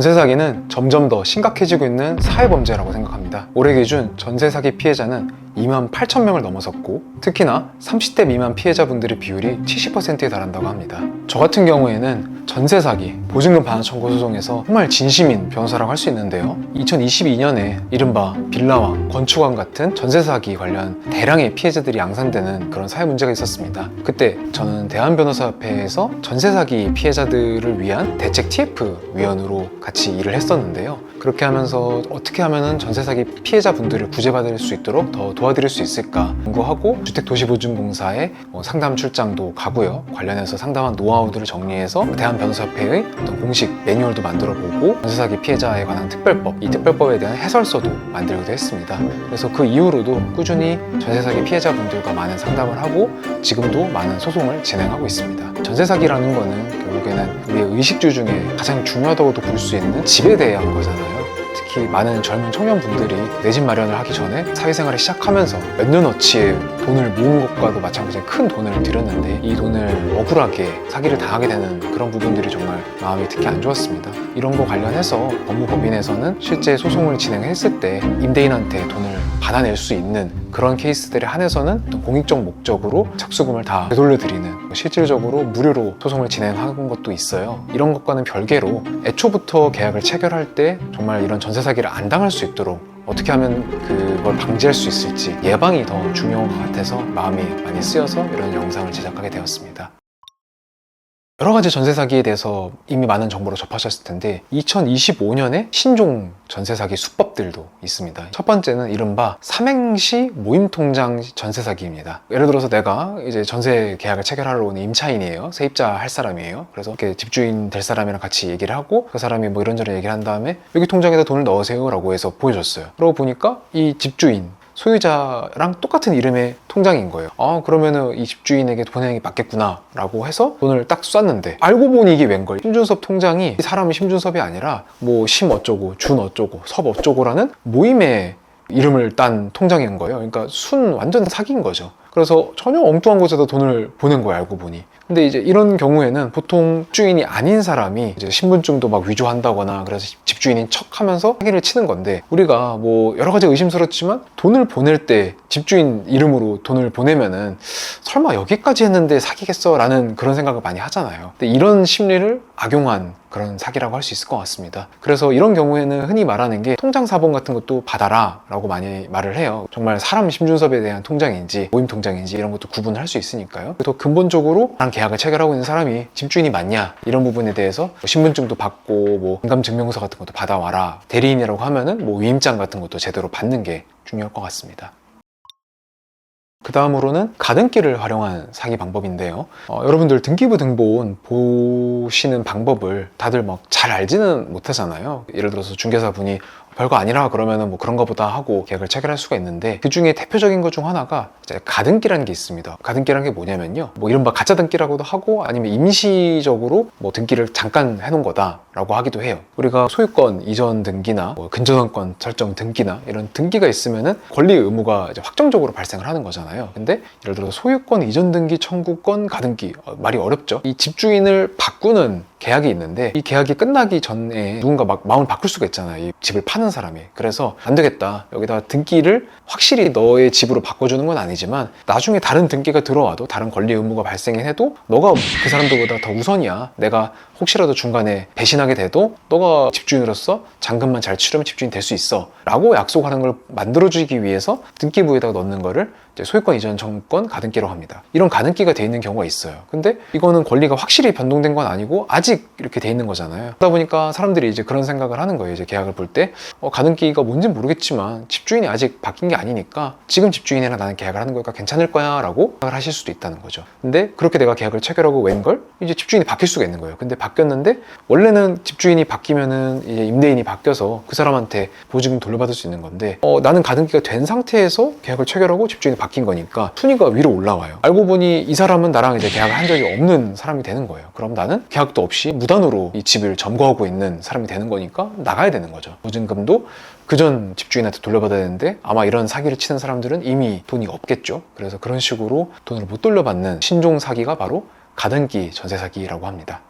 전세 사기는 점점 더 심각해지고 있는 사회 범죄라고 생각합니다. 올해 기준 전세 사기 피해자는 2만 8천 명을 넘어섰고 특히나 30대 미만 피해자분들의 비율이 70%에 달한다고 합니다. 저 같은 경우에는 전세 사기, 보증금 반환 청구 소송에서 정말 진심인 변호사라고 할 수 있는데요. 2022년에 이른바 빌라왕, 건축왕 같은 전세 사기 관련 대량의 피해자들이 양산되는 그런 사회 문제가 있었습니다. 그때 저는 대한변호사협회에서 전세 사기 피해자들을 위한 대책 TF 위원으로 같이 일을 했었는데요. 그렇게 하면서 어떻게 하면은 전세 사기 피해자분들을 구제받을 수 있도록 더 도와 드릴 수 있을까 연구하고 주택도시보증공사의 뭐 상담 출장도 가고요. 관련해서 상담한 노하우들을 정리해서 대한변호사협회의 어떤 공식 매뉴얼도 만들어 보고 전세 사기 피해자에 관한 특별법, 이 특별법에 대한 해설서도 만들기도 했습니다. 그래서 그 이후로도 꾸준히 전세 사기 피해자분들과 많은 상담을 하고 지금도 많은 소송을 진행하고 있습니다. 전세 사기라는 거는 결국에는 우리의 의식주 중에 가장 중요하다고도 볼 수 있는 집에 대한 거잖아요. 특히 많은 젊은 청년분들이 내 집 마련을 하기 전에 사회생활을 시작하면서 몇 년어치의 돈을 모은 것과도 마찬가지로 큰 돈을 들였는데 이 돈을 억울하게 사기를 당하게 되는 그런 부분들이 정말 마음이 특히 안 좋았습니다. 이런 거 관련해서 법무법인에서는 실제 소송을 진행했을 때 임대인한테 돈을 받아낼 수 있는 그런 케이스들에 한해서는 공익적 목적으로 착수금을 다 되돌려드리는 실질적으로 무료로 소송을 진행한 것도 있어요. 이런 것과는 별개로 애초부터 계약을 체결할 때 정말 이런 전세 사기를 안 당할 수 있도록 어떻게 하면 그걸 방지할 수 있을지 예방이 더 중요한 것 같아서 마음이 많이 쓰여서 이런 영상을 제작하게 되었습니다. 여러 가지 전세 사기에 대해서 이미 많은 정보를 접하셨을 텐데 2025년에 신종 전세 사기 수법들도 있습니다. 첫 번째는 이른바 삼행시 모임 통장 전세 사기입니다. 예를 들어서 내가 이제 전세 계약을 체결하러 온 임차인이에요. 세입자 할 사람이에요. 그래서 이렇게 집주인 될 사람이랑 같이 얘기를 하고 그 사람이 뭐 이런저런 얘기를 한 다음에 여기 통장에다 돈을 넣으세요라고 해서 보여줬어요. 그러고 보니까 이 집주인 소유자랑 똑같은 이름의 통장인 거예요. 아, 그러면은 이 집주인에게 돈이 맞겠구나. 라고 해서 돈을 딱 쐈는데, 알고 보니 이게 웬걸. 심준섭 통장이 이 사람이 심준섭이 아니라, 뭐, 심 어쩌고, 준 어쩌고, 섭 어쩌고라는 모임의 이름을 딴 통장인 거예요. 그러니까 순 완전 사기인 거죠. 그래서 전혀 엉뚱한 곳에다 돈을 보낸 거예요, 알고 보니. 근데 이제 이런 경우에는 보통 주인이 아닌 사람이 이제 신분증도 막 위조한다거나 그래서 집주인인 척 하면서 사기를 치는 건데 우리가 뭐 여러 가지 의심스럽지만 돈을 보낼 때 집주인 이름으로 돈을 보내면은 설마 여기까지 했는데 사기겠어? 라는 그런 생각을 많이 하잖아요. 근데 이런 심리를 악용한 그런 사기라고 할 수 있을 것 같습니다. 그래서 이런 경우에는 흔히 말하는 게 통장 사본 같은 것도 받아라 라고 많이 말을 해요. 정말 사람 심준섭에 대한 통장인지 모임 통장인지 이런 것도 구분을 할 수 있으니까요. 더 근본적으로 나랑 계약을 체결하고 있는 사람이 집주인이 맞냐 이런 부분에 대해서 뭐 신분증도 받고 뭐 인감 증명서 같은 것도 받아와라 대리인이라고 하면은 뭐 위임장 같은 것도 제대로 받는 게 중요할 것 같습니다. 그 다음으로는 가등기를 활용한 사기 방법인데요. 어, 여러분들 등기부 등본 보시는 방법을 다들 막 잘 알지는 못하잖아요. 예를 들어서 중개사분이 별거 아니라 그러면은 뭐 그런 거보다 하고 계약을 체결할 수가 있는데 그 중에 대표적인 것 중 하나가 이제 가등기라는 게 있습니다. 가등기라는 게 뭐냐면요. 뭐 이른바 가짜 등기라고도 하고 아니면 임시적으로 뭐 등기를 잠깐 해놓은 거다라고 하기도 해요. 우리가 소유권 이전 등기나 뭐 근저당권 설정 등기나 이런 등기가 있으면은 권리 의무가 이제 확정적으로 발생을 하는 거잖아요. 근데 예를 들어서 소유권 이전 등기 청구권 가등기 어, 말이 어렵죠. 이 집주인을 바꾸는 계약이 있는데 이 계약이 끝나기 전에 누군가 막 마음을 바꿀 수가 있잖아요. 이 집을 파는 사람이. 그래서 안 되겠다. 여기다가 등기를 확실히 너의 집으로 바꿔주는 건 아니지만 나중에 다른 등기가 들어와도 다른 권리 의무가 발생해도 너가 그 사람들보다 더 우선이야. 내가 혹시라도 중간에 배신하게 돼도 너가 집주인으로서 잔금만 잘 치르면 집주인 될 수 있어. 라고 약속하는 걸 만들어주기 위해서 등기부에다가 넣는 거를 소유권 이전 청구권 가등기라고 합니다. 이런 가등기가 돼 있는 경우가 있어요. 근데 이거는 권리가 확실히 변동된 건 아니고 아직 이렇게 돼 있는 거잖아요. 그러다 보니까 사람들이 이제 그런 생각을 하는 거예요. 이제 계약을 볼 때 어, 가등기가 뭔지는 모르겠지만 집주인이 아직 바뀐 게 아니니까 지금 집주인이랑 나는 계약을 하는 거니까 괜찮을 거야 라고 생각을 하실 수도 있다는 거죠. 근데 그렇게 내가 계약을 체결하고 웬걸 이제 집주인이 바뀔 수가 있는 거예요. 근데 바 뀌었는데 원래는 집주인이 바뀌면은 이제 임대인이 바뀌어서 그 사람한테 보증금 돌려받을 수 있는 건데 어, 나는 가등기가 된 상태에서 계약을 체결하고 집주인이 바뀐 거니까 순위가 위로 올라와요. 알고 보니 이 사람은 나랑 이제 계약을 한 적이 없는 사람이 되는 거예요. 그럼 나는 계약도 없이 무단으로 이 집을 점거하고 있는 사람이 되는 거니까 나가야 되는 거죠. 보증금도 그전 집주인한테 돌려받아야 되는데 아마 이런 사기를 치는 사람들은 이미 돈이 없겠죠. 그래서 그런 식으로 돈을 못 돌려받는 신종 사기가 바로 가등기 전세 사기라고 합니다.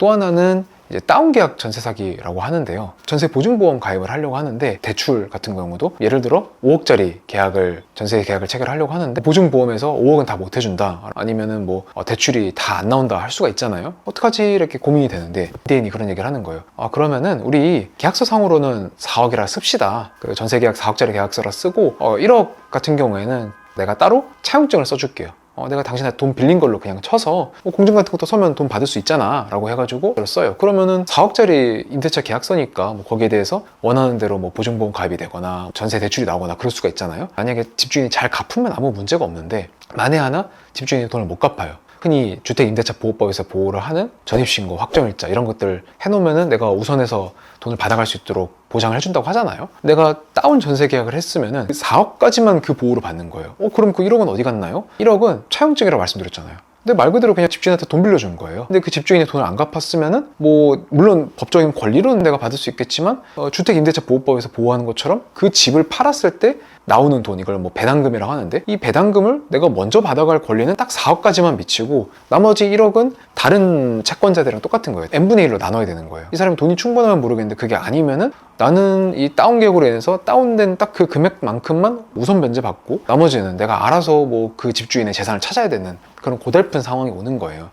또 하나는 이제 다운 계약 전세 사기라고 하는데요. 전세 보증보험 가입을 하려고 하는데 대출 같은 경우도 예를 들어 5억짜리 계약을 전세 계약을 체결하려고 하는데 보증보험에서 5억은 다 못 해준다 아니면은 뭐 어, 대출이 다 안 나온다 할 수가 있잖아요. 어떡하지 이렇게 고민이 되는데 대인이 그런 얘기를 하는 거예요. 아 그러면은 우리 계약서 상으로는 4억이라 씁시다. 그 전세 계약 4억짜리 계약서라 쓰고 어, 1억 같은 경우에는 내가 따로 차용증을 써줄게요. 어, 내가 당신한테 돈 빌린 걸로 그냥 쳐서 뭐 공증 같은 것도 서면 돈 받을 수 있잖아 라고 해가지고 그걸 써요. 그러면은 4억짜리 임대차 계약서니까 뭐 거기에 대해서 원하는 대로 뭐 보증보험 가입이 되거나 전세 대출이 나오거나 그럴 수가 있잖아요. 만약에 집주인이 잘 갚으면 아무 문제가 없는데 만에 하나 집주인이 돈을 못 갚아요. 흔히 주택임대차 보호법에서 보호를 하는 전입신고, 확정일자 이런 것들 해놓으면은 내가 우선해서 돈을 받아갈 수 있도록 보장을 해준다고 하잖아요. 내가 다운 전세 계약을 했으면은 4억까지만 그 보호를 받는 거예요. 어, 그럼 그 1억은 어디 갔나요? 1억은 차용증이라고 말씀드렸잖아요. 근데 말 그대로 그냥 집주인한테 돈 빌려준 거예요. 근데 그 집주인이 돈을 안 갚았으면은 뭐 물론 법적인 권리로는 내가 받을 수 있겠지만 어, 주택임대차 보호법에서 보호하는 것처럼 그 집을 팔았을 때 나오는 돈 이걸 뭐 배당금이라고 하는데 이 배당금을 내가 먼저 받아갈 권리는 딱 4억까지만 미치고 나머지 1억은 다른 채권자들이랑 똑같은 거예요. n분의 1로 나눠야 되는 거예요. 이 사람이 돈이 충분하면 모르겠는데 그게 아니면은 나는 이 다운 계약으로 인해서 다운된 딱 그 금액만큼만 우선 면제받고 나머지는 내가 알아서 뭐 그 집주인의 재산을 찾아야 되는 그런 고달픈 상황이 오는 거예요.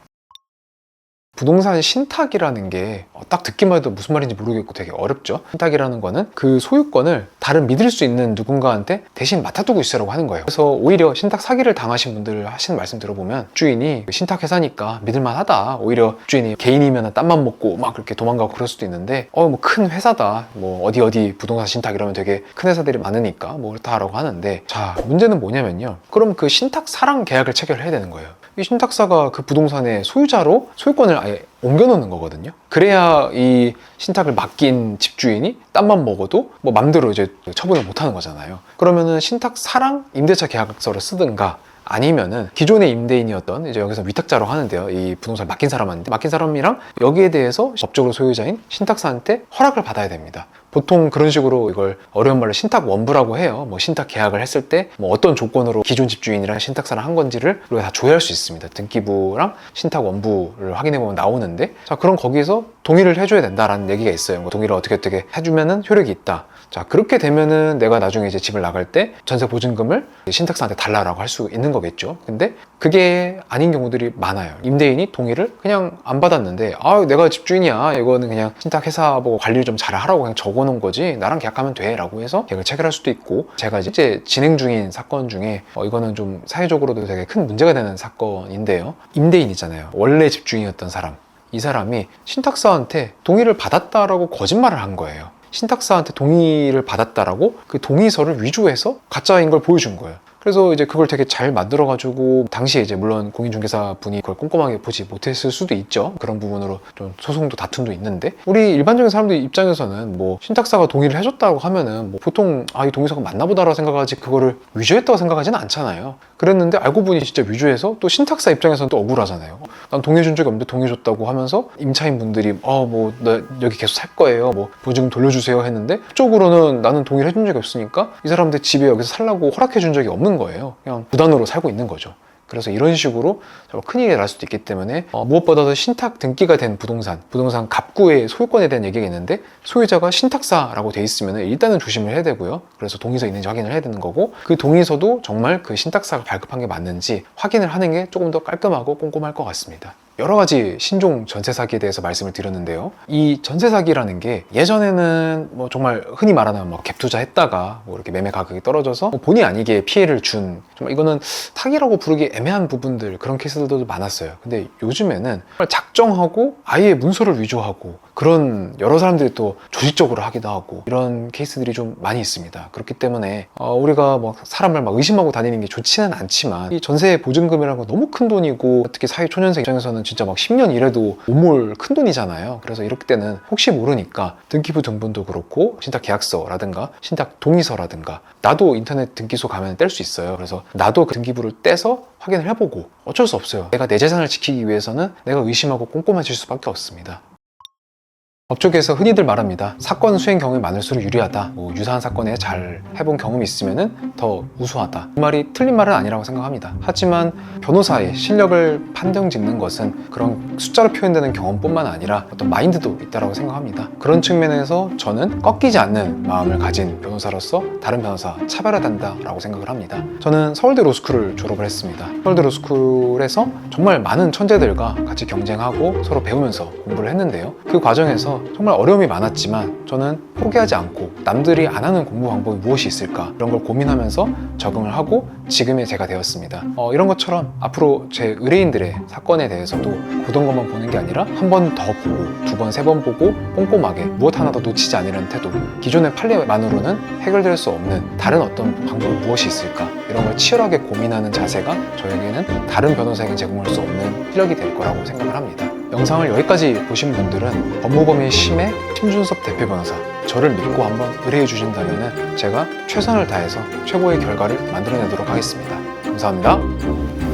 부동산 신탁이라는 게 딱 듣기만 해도 무슨 말인지 모르겠고 되게 어렵죠. 신탁이라는 거는 그 소유권을 다른 믿을 수 있는 누군가한테 대신 맡아두고 있으라고 하는 거예요. 그래서 오히려 신탁 사기를 당하신 분들 하시는 말씀 들어보면 주인이 신탁 회사니까 믿을만하다. 오히려 주인이 개인이면 땀만 먹고 막 그렇게 도망가고 그럴 수도 있는데 어 뭐 큰 회사다. 뭐 어디 어디 부동산 신탁 이러면 되게 큰 회사들이 많으니까 뭐 그렇다라고 하는데 자 문제는 뭐냐면요. 그럼 그 신탁 사랑 계약을 체결해야 되는 거예요. 이 신탁사가 그 부동산의 소유자로 소유권을 아예 옮겨놓는 거거든요. 그래야 이 신탁을 맡긴 집주인이 땀만 먹어도 뭐 맘대로 이제 처분을 못 하는 거잖아요. 그러면은 신탁 사랑 임대차 계약서를 쓰든가 아니면은 기존의 임대인이었던 이제 여기서 위탁자로 하는데요. 이 부동산 맡긴 사람한테 맡긴 사람이랑 여기에 대해서 법적으로 소유자인 신탁사한테 허락을 받아야 됩니다. 보통 그런 식으로 이걸 어려운 말로 신탁 원부라고 해요. 뭐 신탁 계약을 했을 때 뭐 어떤 조건으로 기존 집주인이랑 신탁사를 한 건지를 우리가 다 조회할 수 있습니다. 등기부랑 신탁 원부를 확인해 보면 나오는데 자 그럼 거기서 동의를 해줘야 된다라는 얘기가 있어요. 뭐 동의를 어떻게 어떻게 해주면은 효력이 있다. 자 그렇게 되면은 내가 나중에 이제 집을 나갈 때 전세 보증금을 신탁사한테 달라라고 할 수 있는 거 겠죠. 근데 그게 아닌 경우들이 많아요. 임대인이 동의를 그냥 안 받았는데 아 내가 집주인이야 이거는 그냥 신탁 회사 보고 관리를 좀 잘하라고 그냥 적어놓은 거지 나랑 계약하면 돼라고 해서 계약을 체결할 수도 있고 제가 이제 진행 중인 사건 중에 어, 이거는 좀 사회적으로도 되게 큰 문제가 되는 사건인데요. 임대인이잖아요. 원래 집주인이었던 사람. 이 사람이 신탁사한테 동의를 받았다라고 거짓말을 한 거예요. 신탁사한테 동의를 받았다라고 그 동의서를 위조해서 가짜인 걸 보여준 거예요. 그래서 이제 그걸 되게 잘 만들어가지고 당시에 이제 물론 공인중개사 분이 그걸 꼼꼼하게 보지 못했을 수도 있죠. 그런 부분으로 좀 소송도 다툼도 있는데 우리 일반적인 사람들 입장에서는 뭐 신탁사가 동의를 해줬다고 하면은 뭐 보통 아 이 동의서가 맞나보다라고 생각하지 그거를 위조했다고 생각하지는 않잖아요. 그랬는데 알고 보니 진짜 위조해서 또 신탁사 입장에서는 또 억울하잖아요. 난 동의해준 적이 없는데 동의해줬다고 하면서 임차인 분들이 어뭐 나 여기 계속 살 거예요. 뭐 보증금 돌려주세요 했는데 쪽으로는 나는 동의를 해준 적이 없으니까 이 사람들 집에 여기서 살라고 허락해 준 적이 없는 거예요. 그냥 부단으로 살고 있는 거죠. 그래서 이런 식으로 큰일이 날 수도 있기 때문에 어, 무엇보다도 신탁 등기가 된 부동산, 부동산 갑구의 소유권에 대한 얘기가 있는데 소유자가 신탁사라고 돼 있으면 일단은 조심을 해야 되고요. 그래서 동의서 있는지 확인을 해야 되는 거고 그 동의서도 정말 그 신탁사가 발급한 게 맞는지 확인을 하는 게 조금 더 깔끔하고 꼼꼼할 것 같습니다. 여러 가지 신종 전세 사기에 대해서 말씀을 드렸는데요. 이 전세 사기라는 게 예전에는 뭐 정말 흔히 말하는 뭐갭 투자했다가 뭐 이렇게 매매 가격이 떨어져서 뭐 본의 아니게 피해를 준 정말 이거는 사기라고 부르기 애매한 부분들 그런 케이스들도 많았어요. 근데 요즘에는 정말 작정하고 아예 문서를 위조하고 그런 여러 사람들이 또 조직적으로 하기도 하고 이런 케이스들이 좀 많이 있습니다. 그렇기 때문에 어, 우리가 뭐 사람을 막 의심하고 다니는 게 좋지는 않지만 이 전세 보증금이라는 건 너무 큰 돈이고 특히 사회 초년생 입장에서는 진짜 막 10년 일해도 못몰큰 돈이잖아요. 그래서 이럴 때는 혹시 모르니까 등기부 등본도 그렇고 신탁 계약서라든가 신탁 동의서라든가 나도 인터넷 등기소 가면 뗄 수 있어요. 그래서 나도 그 등기부를 떼서 확인을 해보고 어쩔 수 없어요. 내가 내 재산을 지키기 위해서는 내가 의심하고 꼼꼼해질 수밖에 없습니다. 법조계에서 흔히들 말합니다. 사건 수행 경험이 많을수록 유리하다. 뭐 유사한 사건에 잘 해본 경험이 있으면 더 우수하다. 그 말이 틀린 말은 아니라고 생각합니다. 하지만 변호사의 실력을 판정 짓는 것은 그런 숫자로 표현되는 경험뿐만 아니라 어떤 마인드도 있다고 생각합니다. 그런 측면에서 저는 꺾이지 않는 마음을 가진 변호사로서 다른 변호사 차별화된다라고 생각을 합니다. 저는 서울대 로스쿨을 졸업을 했습니다. 서울대 로스쿨에서 정말 많은 천재들과 같이 경쟁하고 서로 배우면서 공부를 했는데요. 그 과정에서 정말 어려움이 많았지만 저는 포기하지 않고 남들이 안 하는 공부 방법이 무엇이 있을까 이런 걸 고민하면서 적응을 하고 지금의 제가 되었습니다. 어, 이런 것처럼 앞으로 제 의뢰인들의 사건에 대해서도 보던 것만 보는 게 아니라 한 번 더 보고 두 번, 세 번 보고 꼼꼼하게 무엇 하나도 놓치지 않으려는 태도 기존의 판례만으로는 해결될 수 없는 다른 어떤 방법이 무엇이 있을까 이런 걸 치열하게 고민하는 자세가 저에게는 다른 변호사에게 제공할 수 없는 실력이 될 거라고 생각을 합니다. 영상을 여기까지 보신 분들은 법무법인 심의 심준섭 대표 변호사 저를 믿고 한번 의뢰해 주신다면 제가 최선을 다해서 최고의 결과를 만들어내도록 하겠습니다. 감사합니다.